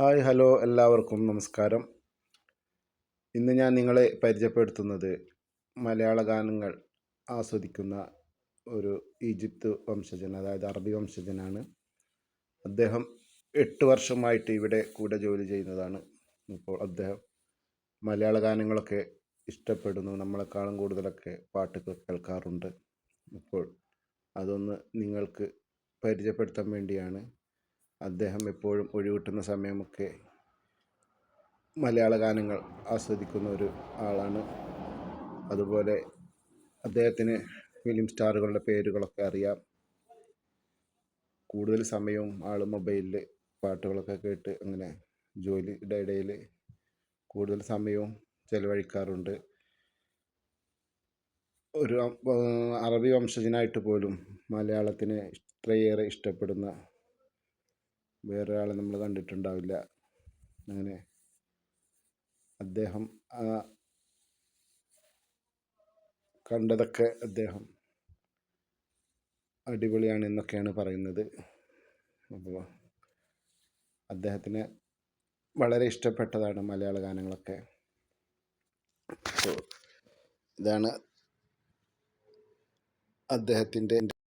Hi hello എല്ലാവർക്കും നമസ്കാരം. ഇന്ന് ഞാൻ നിങ്ങളെ പരിചയപ്പെടുത്തുന്നത് മലയാള ഗാനങ്ങൾ ആസ്വദിക്കുന്ന ഒരു ഈജിപ്ത് വംശജൻ അതായത് അറബി വംശജനാണ്. അദ്ദേഹം എട്ട് വർഷമായിട്ട് ഇവിടെ കൂടെ ജോലി ചെയ്യുന്നതാണ്. ഇപ്പോൾ അദ്ദേഹം മലയാള ഗാനങ്ങളൊക്കെ ഇഷ്ടപ്പെടുന്നു. നമ്മളെക്കാളും കൂടുതലൊക്കെ പാട്ടുകൾ കേൾക്കാറുണ്ട്. ഇപ്പോൾ അതൊന്ന് നിങ്ങൾക്ക് പരിചയപ്പെടുത്താൻ വേണ്ടിയാണ് അദ്ദേഹം എപ്പോഴും ഒഴിവ് കിട്ടുന്ന സമയമൊക്കെ മലയാള ഗാനങ്ങൾ ആസ്വദിക്കുന്ന ഒരു ആളാണ്. അതുപോലെ അദ്ദേഹത്തിന് ഫിലിം സ്റ്റാറുകളുടെ പേരുകളൊക്കെ അറിയാം. കൂടുതൽ സമയവും ആൾ മൊബൈലിൽ പാട്ടുകളൊക്കെ കേട്ട് അങ്ങനെ ജോലിയുടെ ഇടയിൽ കൂടുതൽ സമയവും ചെലവഴിക്കാറുണ്ട്. ഒരു അറബി വംശജനായിട്ട് പോലും മലയാളത്തിനെ ഇത്രയേറെ ഇഷ്ടപ്പെടുന്ന വേറൊരാളെ നമ്മൾ കണ്ടിട്ടുണ്ടാവില്ല. അങ്ങനെ അദ്ദേഹം ആ കണ്ടതൊക്കെ അദ്ദേഹം അടിപൊളിയാണ് എന്നൊക്കെയാണ് പറയുന്നത്. അപ്പോൾ അദ്ദേഹത്തിന് വളരെ ഇഷ്ടപ്പെട്ടതാണ് മലയാള ഗാനങ്ങളൊക്കെ. ഇതാണ് അദ്ദേഹത്തിന്റെ